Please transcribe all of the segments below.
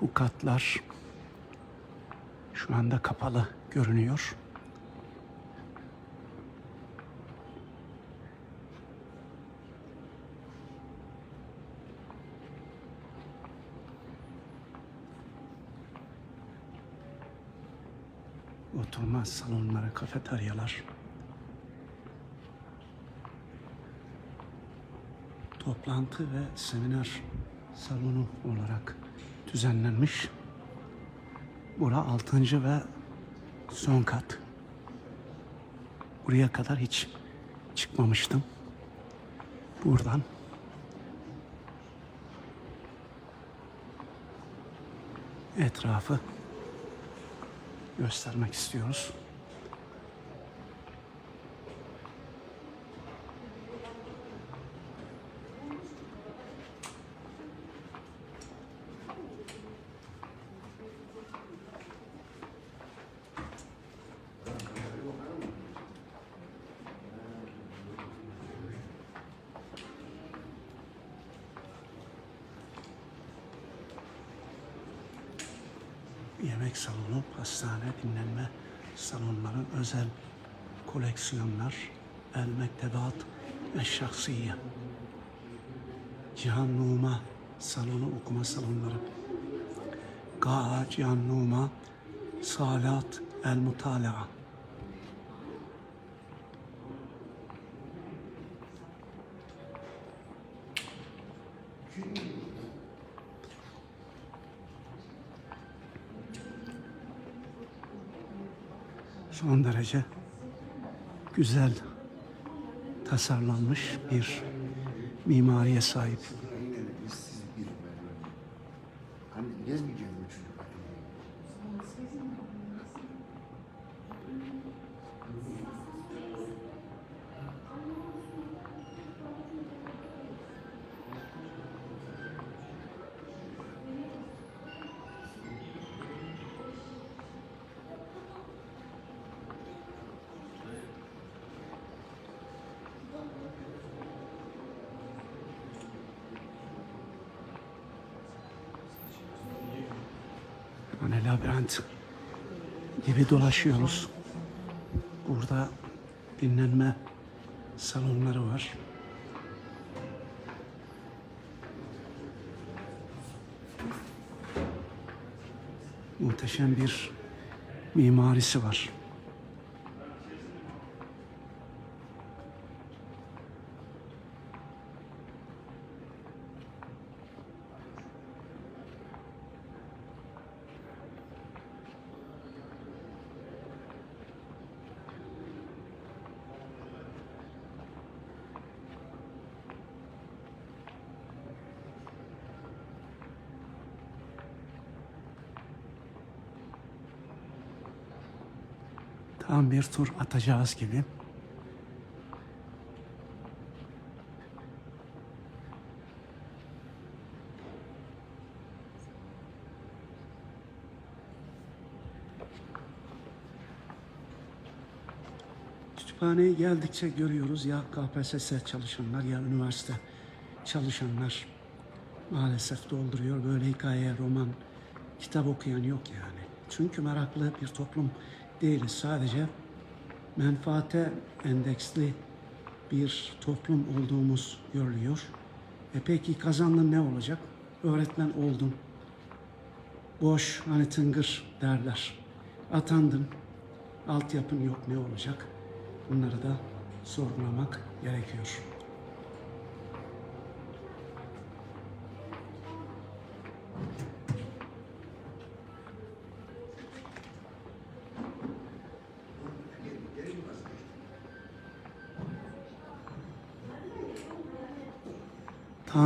Bu katlar şu anda kapalı görünüyor. Oturma salonları, kafeteryalar. Toplantı ve seminer salonu olarak düzenlenmiş. Bura altıncı ve son kat. Buraya kadar hiç çıkmamıştım. Buradan etrafı göstermek istiyoruz. Dinlenme salonları, özel koleksiyonlar, el mektebat ve şahsiye. Cihan Numa salonu, okuma salonları. Gaa Cihan Numa, Salat El Mutalaa. Son derece güzel tasarlanmış bir mimariye sahip. Labirent gibi dolaşıyoruz. Burada dinlenme salonları var. Muhteşem bir mimarisi var. Tam bir tur atacağız gibi. Kütüphaneye geldikçe görüyoruz ya KPSS çalışanlar ya üniversite çalışanlar maalesef dolduruyor. Böyle hikaye, roman, kitap okuyan yok yani. Çünkü meraklı bir toplum değiliz. Sadece menfaate endeksli bir toplum olduğumuz görülüyor. E peki kazandın ne olacak? Öğretmen oldun. Boş hani tıngır derler. Atandın. Altyapın yok ne olacak? Bunları da sorgulamak gerekiyor.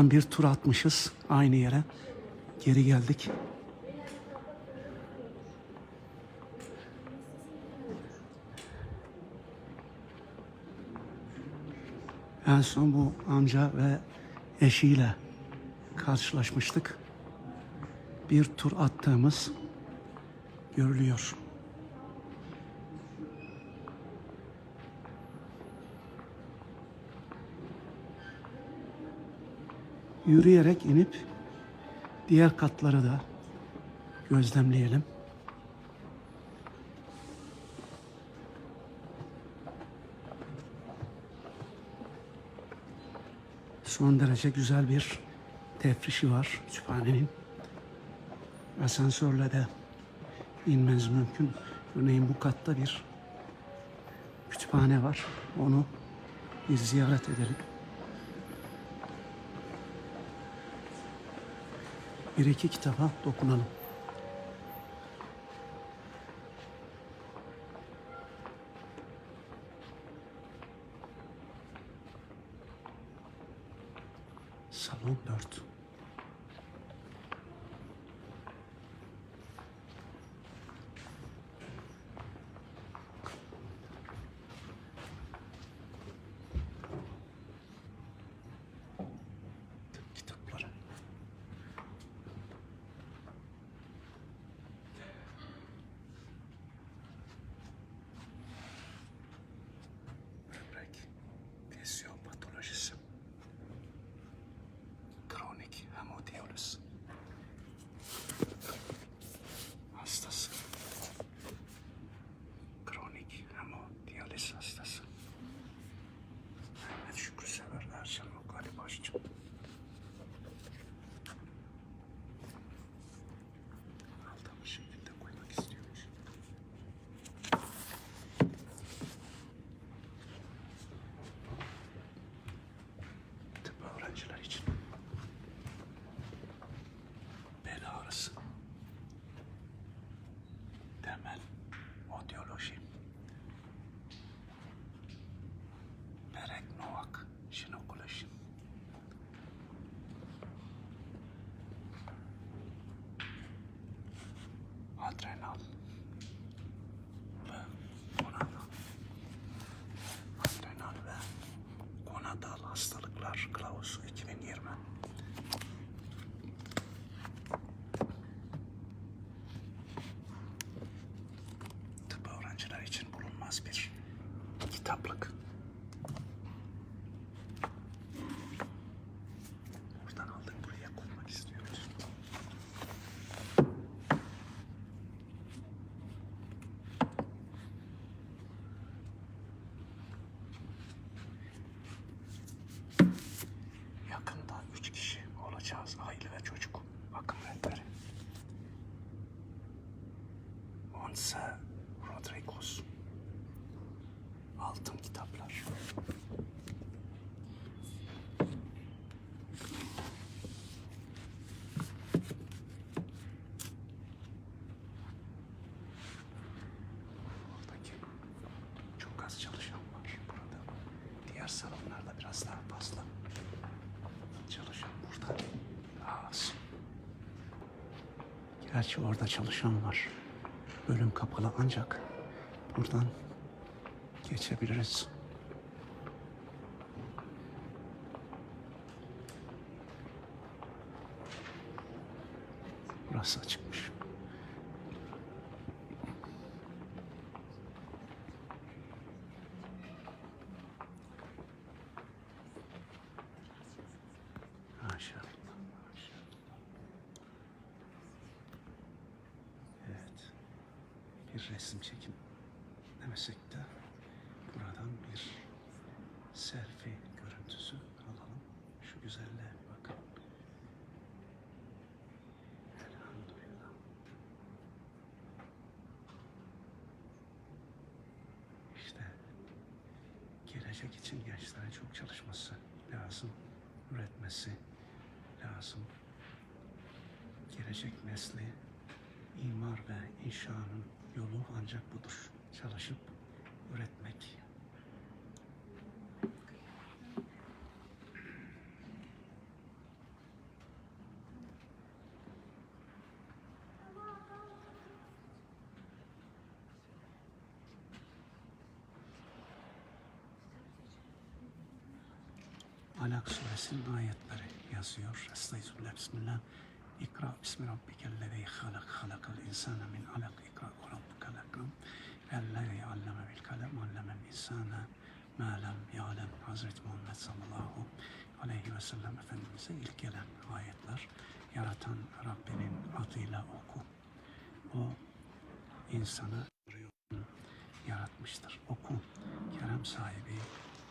Tam bir tur atmışız aynı yere. Geri geldik. En son bu amca ve eşiyle karşılaşmıştık. Bir tur attığımız görülüyor. Yürüyerek inip diğer katları da gözlemleyelim. Son derece güzel bir tefrişi var kütüphanenin. Asansörle de inmeniz mümkün. Örneğin bu katta bir kütüphane var. Onu bir ziyaret edelim. Bir iki kitaba dokunalım. Salon 4. Gerçi orada çalışan var. Bölüm kapalı ancak buradan geçebiliriz. Burası açıkmış. Bir resim çekim demesek de buradan bir selfie görüntüsü alalım. Şu güzelliğe bir bakın. Elhamdülillah. İşte gelecek için gençlerin çok çalışması lazım. Üretmesi lazım. Gelecek nesli imar ve inşanın yolu ancak budur. Çalışıp üretmek. Alak suresinin ayetleri yazıyor. Estağfirullah, Bismillah. İkra bismi rabbikellezi halak halakal insana min alak ikra ve rabbukel ekrem ellezi alleme bil kalem allemel insana ma lem ya'lem Hazreti Muhammed sallallahu aleyhi ve sellem Efendimiz'e ilk gelen ayetler yaratan Rabbinin adıyla oku O insanı yaratmıştır. Oku. Kerem sahibi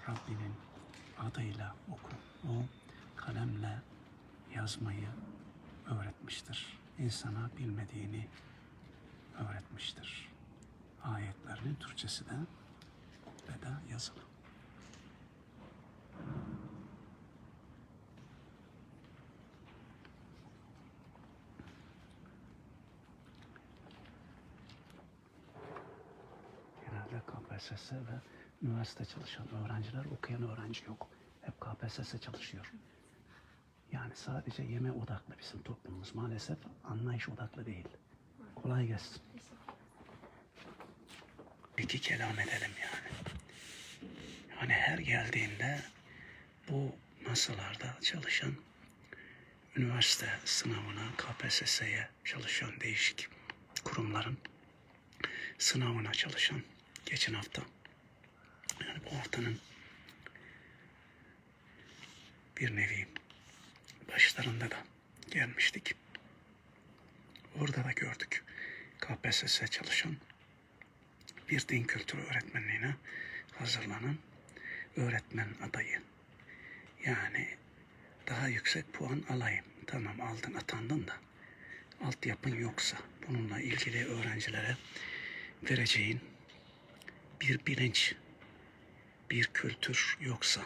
Rabbinin adıyla oku. O kalemle yazmayı öğretmiştir. İnsana bilmediğini öğretmiştir. Ayetlerinin Türkçesi de ve de yazılı. Genelde KPSS ve üniversite çalışan öğrenciler, okuyan öğrenci yok. Hep KPSS çalışıyor. Yani sadece yeme odaklı bizim toplumumuz. Maalesef anlayış odaklı değil. Kolay gelsin. İki kelam edelim yani. Hani her geldiğinde bu masalarda çalışan üniversite sınavına, KPSS'ye çalışan değişik kurumların sınavına çalışan geçen hafta yani bu haftanın bir nevi başlarında da gelmiştik. Orada da gördük KPSS çalışan bir din kültürü öğretmenliğine hazırlanan öğretmen adayı. Yani daha yüksek puan alayım. Tamam aldın atandın da altyapın yoksa bununla ilgili öğrencilere vereceğin bir bilinç, bir kültür yoksa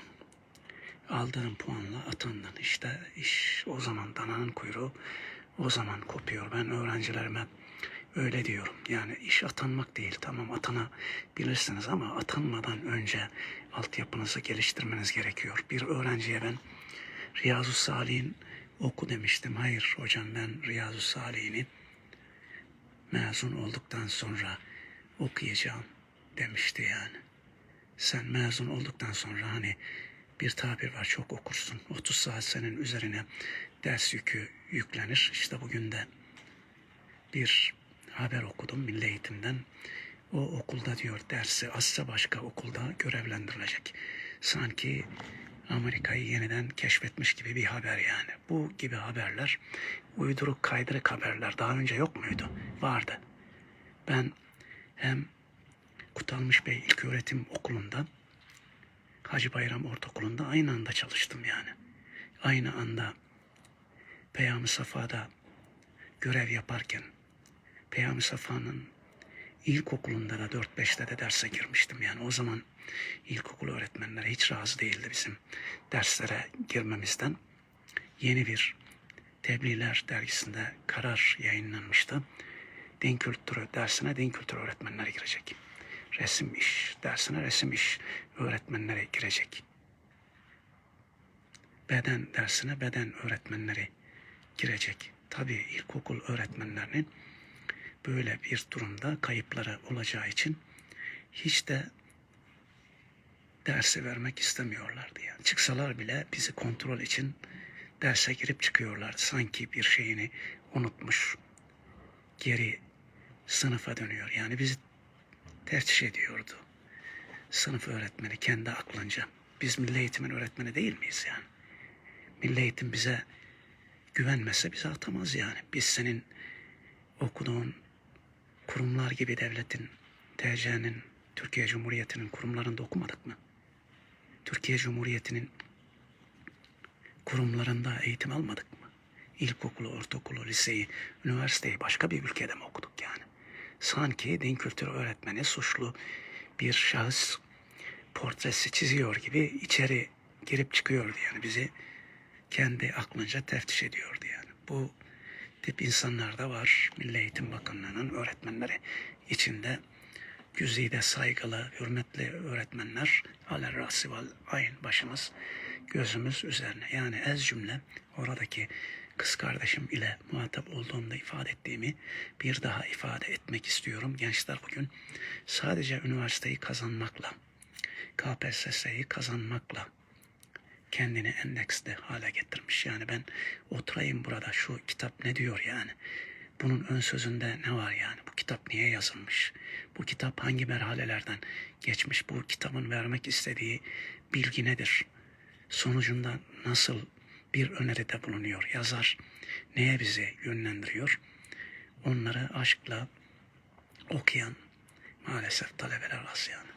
aldığın puanla atandın. İşte iş o zaman dananın kuyruğu o zaman kopuyor. Ben öğrencilerime öyle diyorum. Yani iş atanmak değil. Tamam atanabilirsiniz ama atanmadan önce altyapınızı geliştirmeniz gerekiyor. Bir öğrenciye ben Riyazu Salih'in oku demiştim. Hayır hocam ben Riyazu Salih'ini mezun olduktan sonra okuyacağım demişti yani. Sen mezun olduktan sonra hani bir tabir var çok okursun. 30 saat senin üzerine ders yükü yüklenir. İşte bugün de bir haber okudum milli eğitimden. O okulda diyor dersi azsa başka okulda görevlendirilecek. Sanki Amerika'yı yeniden keşfetmiş gibi bir haber yani. Bu gibi haberler uyduruk kaydırık haberler daha önce yok muydu? Vardı. Ben hem Kutalmış Bey İlköğretim Okulu'nda Hacı Bayram Ortaokulu'nda aynı anda çalıştım yani. Aynı anda Peyami Safa'da görev yaparken Peyami Safa'nın ilkokulunda da 4-5'te de derse girmiştim. Yani o zaman ilkokul öğretmenleri hiç razı değildi bizim derslere girmemizden. Yeni bir Tebliğler dergisinde karar yayınlanmıştı. Din kültürü dersine din kültürü öğretmenleri girecek. Resim iş dersine resim iş öğretmenleri girecek. Beden dersine beden öğretmenleri girecek. Tabii ilkokul öğretmenlerinin böyle bir durumda kayıpları olacağı için hiç de dersi vermek istemiyorlardı. Yani çıksalar bile bizi kontrol için derse girip çıkıyorlar. Sanki bir şeyini unutmuş. Geri sınıfa dönüyor. Yani bizi tercih ediyordu. Sınıf öğretmeni kendi aklınca. Biz milli eğitimin öğretmeni değil miyiz yani? Milli eğitim bize güvenmese bizi atamaz yani. Biz senin okuduğun kurumlar gibi devletin, TC'nin, Türkiye Cumhuriyeti'nin kurumlarında okumadık mı? Türkiye Cumhuriyeti'nin kurumlarında eğitim almadık mı? İlkokulu, ortaokulu, liseyi, üniversiteyi başka bir ülkede mi okuduk yani? Sanki din kültürü öğretmeni suçlu bir şahıs portresi çiziyor gibi içeri girip çıkıyordu yani bizi kendi aklınca teftiş ediyordu yani. Bu tip insanlar da var. Milli Eğitim Bakanlığı'nın öğretmenleri içinde güzide saygılı, hürmetli öğretmenler alel rasi vel ayn başımız, gözümüz üzerine. Yani ez cümle oradaki kız kardeşim ile muhatap olduğumda ifade ettiğimi bir daha ifade etmek istiyorum. Gençler bugün sadece üniversiteyi kazanmakla, KPSS'yi kazanmakla kendini endeksli hale getirmiş. Yani ben oturayım burada şu kitap ne diyor yani. Bunun ön sözünde ne var yani? Bu kitap niye yazılmış? Bu kitap hangi merhalelerden geçmiş? Bu kitabın vermek istediği bilgi nedir? Sonucunda nasıl bir öneride bulunuyor? Yazar neye bizi yönlendiriyor? onları aşkla okuyan maalesef talebeler az yani.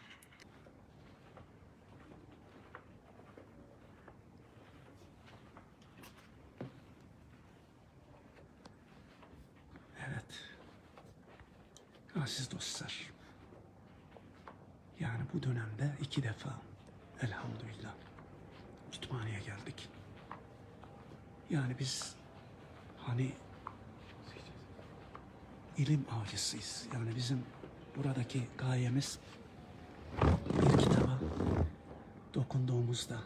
Evet. Aziz dostlar. Yani bu dönemde iki defa elhamdülillah kütüphaneye geldik. Yani biz hani ilim avcısıyız. Yani bizim buradaki gayemiz bir kitaba dokunduğumuzda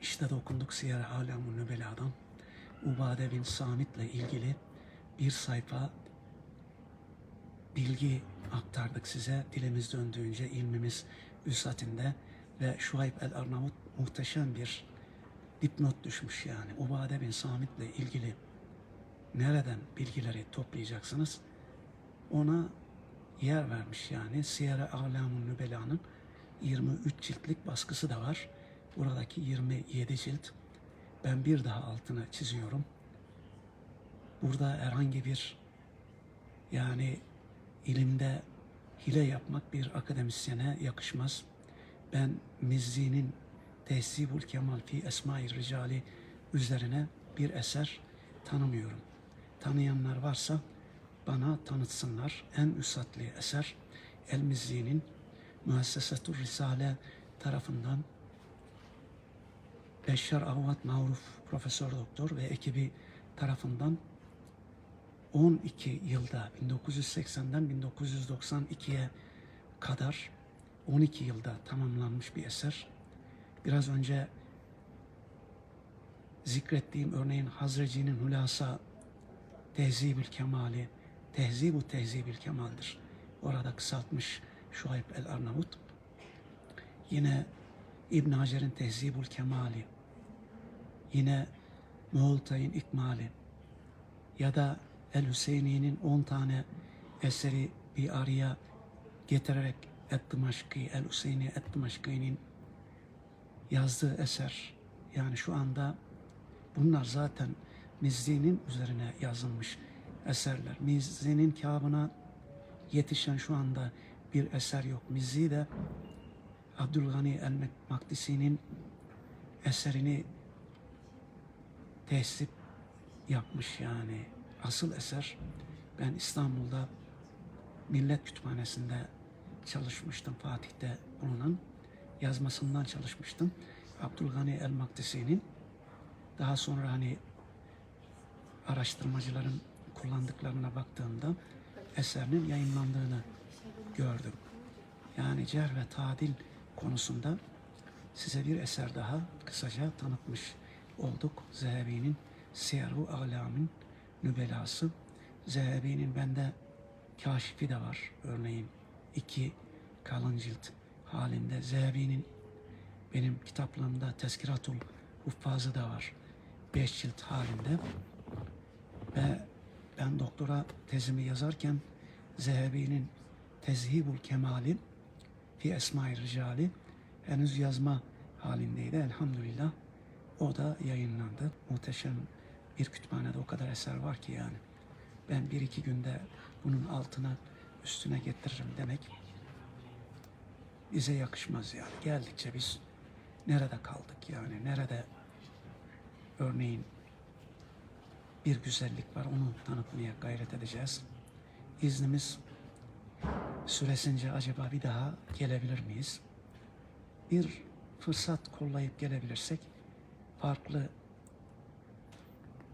işte dokunduk Siyer Alamun Nübela'dan Ubade bin Samit'le ilgili bir sayfa bilgi aktardık size dilimiz döndüğünce ilmimiz üsatinde ve Şuayb el Arnavut muhteşem bir dipnot düşmüş yani. Ubade bin Samit'le ilgili nereden bilgileri toplayacaksınız? Ona yer vermiş yani. Siyer-i Alamun Nübela'nın 23 ciltlik baskısı da var. Buradaki 27 cilt. Ben bir daha altını çiziyorum. Burada herhangi bir yani ilimde hile yapmak bir akademisyene yakışmaz. Ben Mizzi'nin Tehzibul Kemal fi Esma-i Ricali üzerine bir eser tanımıyorum. Tanıyanlar varsa bana tanıtsınlar. En üsatli eser El Mizzi'nin Müessesetur Risale tarafından Beşşar Avat Maruf Profesör Doktor ve ekibi tarafından 12 yılda 1980'den 1992'ye kadar 12 yılda tamamlanmış bir eser. Biraz önce zikrettiğim örneğin Hazreci'nin Hülasa Tehzibül Kemali, Tehzibu Tehzibil Kemal'dir. Orada kısaltmış Şuayb el Arnavut. Yine İbn Hacer'in Tehzibul Kemali, yine Muğultay'ın İkmali ya da El Hüseyni'nin 10 tane eseri bir araya getirerek Et-Dımaşkı, El Hüseyni Et-Dımaşkı'nın yazdığı eser. Yani şu anda bunlar zaten Mizzi'nin üzerine yazılmış eserler. Mizzi'nin kâbına yetişen şu anda bir eser yok. Mizzi de Abdülgani el-Makdisi'nin eserini tesip yapmış yani. Asıl eser ben İstanbul'da Millet Kütüphanesi'nde çalışmıştım. Fatih'te bulunan yazmasından çalışmıştım. Abdülgani el-Makdisi'nin daha sonra hani araştırmacıların kullandıklarına baktığımda eserinin yayınlandığını gördüm. Yani cer ve tadil konusunda size bir eser daha kısaca tanıtmış olduk. Zehebi'nin Siyer-u Alam'ın nübelası. Zehebi'nin bende kaşifi de var. Örneğin iki kalın cilt halinde. Zehebi'nin benim kitaplığımda Tezkiratul Huffazı da var. Beş cilt halinde. Ve ben doktora tezimi yazarken Zehebi'nin Tezhibul Kemali fi Esma-i Ricali henüz yazma halindeydi. Elhamdülillah o da yayınlandı. Muhteşem bir kütüphanede o kadar eser var ki yani. Ben bir iki günde bunun altına üstüne getiririm demek bize yakışmaz yani. Geldikçe biz nerede kaldık yani? Nerede örneğin bir güzellik var onu tanıtmaya gayret edeceğiz. İznimiz süresince acaba bir daha gelebilir miyiz? Bir fırsat kollayıp gelebilirsek farklı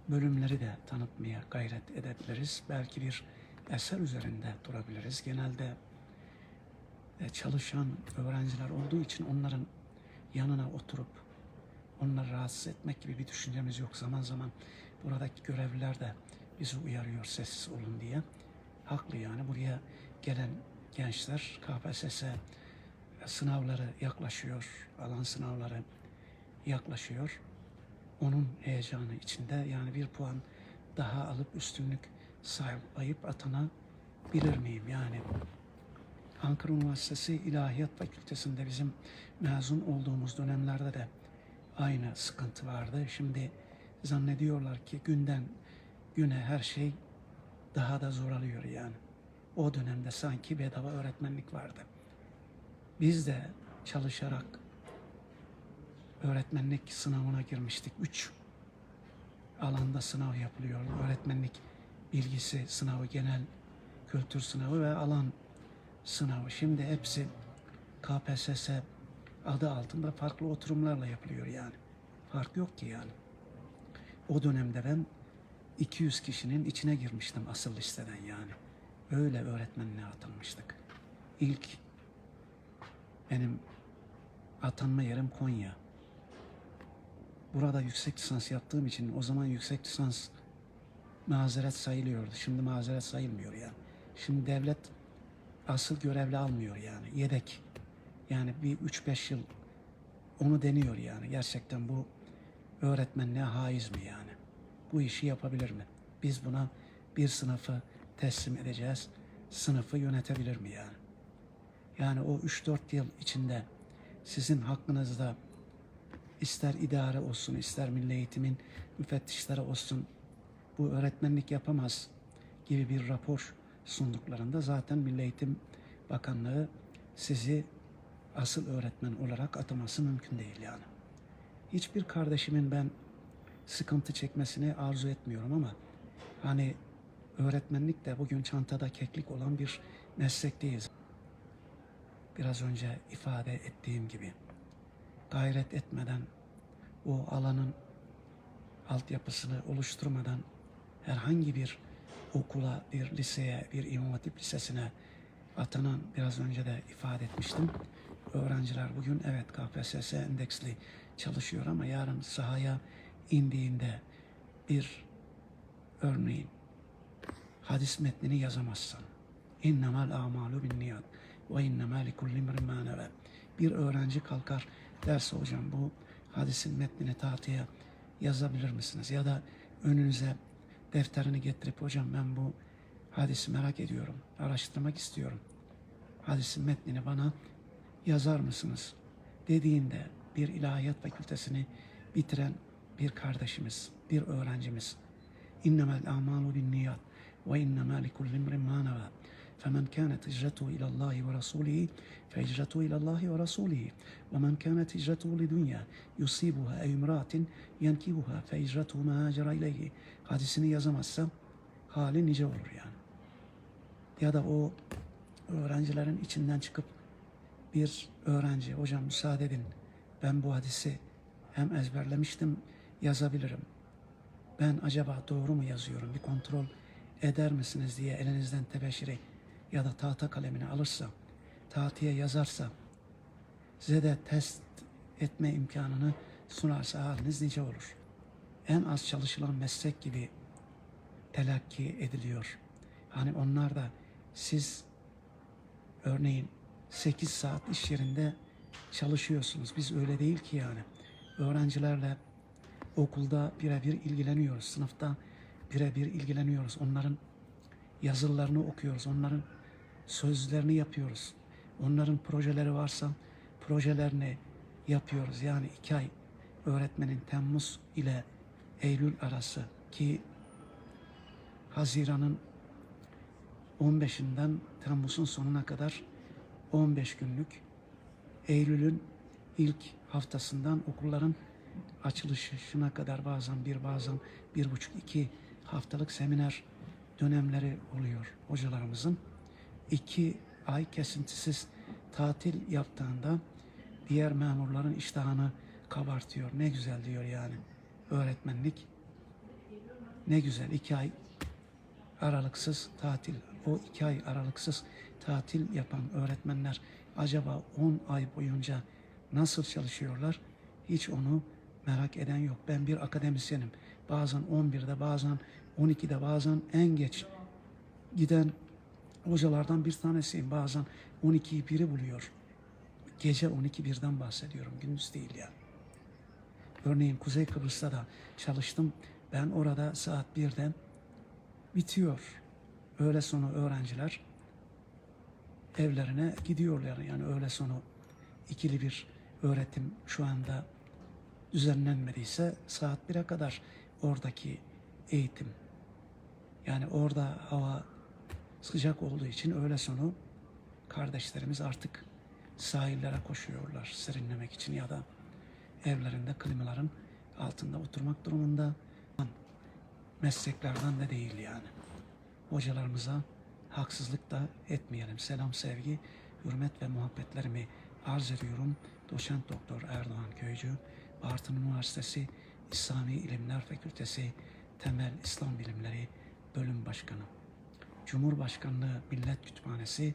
bölümleri de tanıtmaya gayret edebiliriz. Belki bir eser üzerinde durabiliriz. Genelde çalışan öğrenciler olduğu için onların yanına oturup onları rahatsız etmek gibi bir düşüncemiz yok. Zaman zaman buradaki görevliler de bizi uyarıyor sessiz olun diye. Haklı yani buraya gelen gençler KPSS sınavları yaklaşıyor, alan sınavları yaklaşıyor. Onun heyecanı içinde yani bir puan daha alıp üstünlük sağlayıp atanabilir miyim? Yani Ankara Üniversitesi İlahiyat Fakültesi'nde bizim mezun olduğumuz dönemlerde de aynı sıkıntı vardı. Şimdi zannediyorlar ki günden güne her şey daha da zor alıyor yani. O dönemde sanki bedava öğretmenlik vardı. Biz de çalışarak öğretmenlik sınavına girmiştik. Üç alanda sınav yapılıyor. Öğretmenlik bilgisi sınavı, genel kültür sınavı ve alan sınavı. Şimdi hepsi KPSS adı altında farklı oturumlarla yapılıyor yani. Fark yok ki yani. O dönemde ben 200 kişinin içine girmiştim asıl listeden yani. Öyle öğretmenliğe atanmıştık. İlk benim atanma yerim Konya. Burada yüksek lisans yaptığım için o zaman yüksek lisans mazeret sayılıyordu. Şimdi mazeret sayılmıyor yani. Şimdi devlet asıl görevli almıyor yani. Yedek. Yani bir 3-5 yıl onu deniyor yani. Gerçekten bu öğretmenliğe haiz mi yani? Bu işi yapabilir mi? Biz buna bir sınıfı teslim edeceğiz. Sınıfı yönetebilir mi yani? Yani o 3-4 yıl içinde sizin hakkınızda ister idare olsun, ister milli eğitimin müfettişleri olsun bu öğretmenlik yapamaz gibi bir rapor sunduklarında zaten Milli Eğitim Bakanlığı sizi asıl öğretmen olarak ataması mümkün değil yani. Hiçbir kardeşimin ben sıkıntı çekmesini arzu etmiyorum ama hani öğretmenlik de bugün çantada keklik olan bir meslekteyiz. Biraz önce ifade ettiğim gibi gayret etmeden o alanın altyapısını oluşturmadan herhangi bir okula, bir liseye, bir imam hatip lisesine atanan biraz önce de ifade etmiştim. Öğrenciler bugün evet KPSS endeksli çalışıyor ama yarın sahaya indiğinde bir örneğin hadis metnini yazamazsan innemel amalu bin niyat ve innemel ma neve. Bir öğrenci kalkar derse hocam bu hadisin metnini tahtaya yazabilir misiniz? Ya da önünüze defterini getirip hocam ben bu hadisi merak ediyorum, araştırmak istiyorum. Hadisin metnini bana yazar mısınız? Dediğinde bir ilahiyat fakültesini bitiren bir kardeşimiz, bir öğrencimiz. İnnemel amalu bin niyat ve innemâ likulli imrin mâ nevâ. فمن كانت هجرته إلى الله ورسوله فهجرته إلى الله ورسوله ومن كانت هجرته لدنيا يصيبها أي امرأة ينكبها فهجرته ما هاجر إليه hadisini yazamazsa hali nice olur yani. Ya da o öğrencilerin içinden çıkıp bir öğrenci hocam müsaade edin ben bu hadisi hem ezberlemiştim yazabilirim. Ben acaba doğru mu yazıyorum bir kontrol eder misiniz diye elinizden tebeşiri ya da tahta kalemini alırsa, tahtaya yazarsa, size de test etme imkanını sunarsa haliniz nice olur. En az çalışılan meslek gibi telakki ediliyor. Hani onlar da siz örneğin 8 saat iş yerinde çalışıyorsunuz. Biz öyle değil ki yani. Öğrencilerle okulda birebir ilgileniyoruz. Sınıfta birebir ilgileniyoruz. Onların yazılarını okuyoruz. Onların sözlerini yapıyoruz. Onların projeleri varsa projelerini yapıyoruz. Yani iki ay öğretmenin Temmuz ile Eylül arası ki Haziran'ın 15'inden Temmuz'un sonuna kadar 15 günlük Eylül'ün ilk haftasından okulların açılışına kadar bazen bir bazen bir buçuk iki haftalık seminer dönemleri oluyor hocalarımızın. İki ay kesintisiz tatil yaptığında diğer memurların iştahını kabartıyor. Ne güzel diyor yani öğretmenlik. Ne güzel iki ay aralıksız tatil. O iki ay aralıksız tatil yapan öğretmenler acaba 10 ay boyunca nasıl çalışıyorlar? Hiç onu merak eden yok. Ben bir akademisyenim. Bazen 11'de bazen 12'de bazen en geç giden hocalardan bir tanesiyim. Bazen 12'yi biri buluyor. Gece 12 birden bahsediyorum. Gündüz değil ya. Örneğin Kuzey Kıbrıs'ta da çalıştım. Ben orada saat 1'den bitiyor. Öğle sonu öğrenciler evlerine gidiyorlar. Yani öğle sonu ikili bir öğretim şu anda düzenlenmediyse saat 1'e kadar oradaki eğitim. Yani orada hava sıcak olduğu için öğle sonu kardeşlerimiz artık sahillere koşuyorlar serinlemek için ya da evlerinde klimaların altında oturmak durumunda mesleklerden de değil yani. Hocalarımıza haksızlık da etmeyelim. Selam, sevgi, hürmet ve muhabbetlerimi arz ediyorum. Doçent Doktor Erdoğan Köycü, Bartın Üniversitesi İslami İlimler Fakültesi Temel İslam Bilimleri Bölüm Başkanı. Cumhurbaşkanlığı Millet Kütüphanesi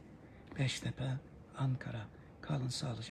Beştepe, Ankara. Kalın sağlıcakla.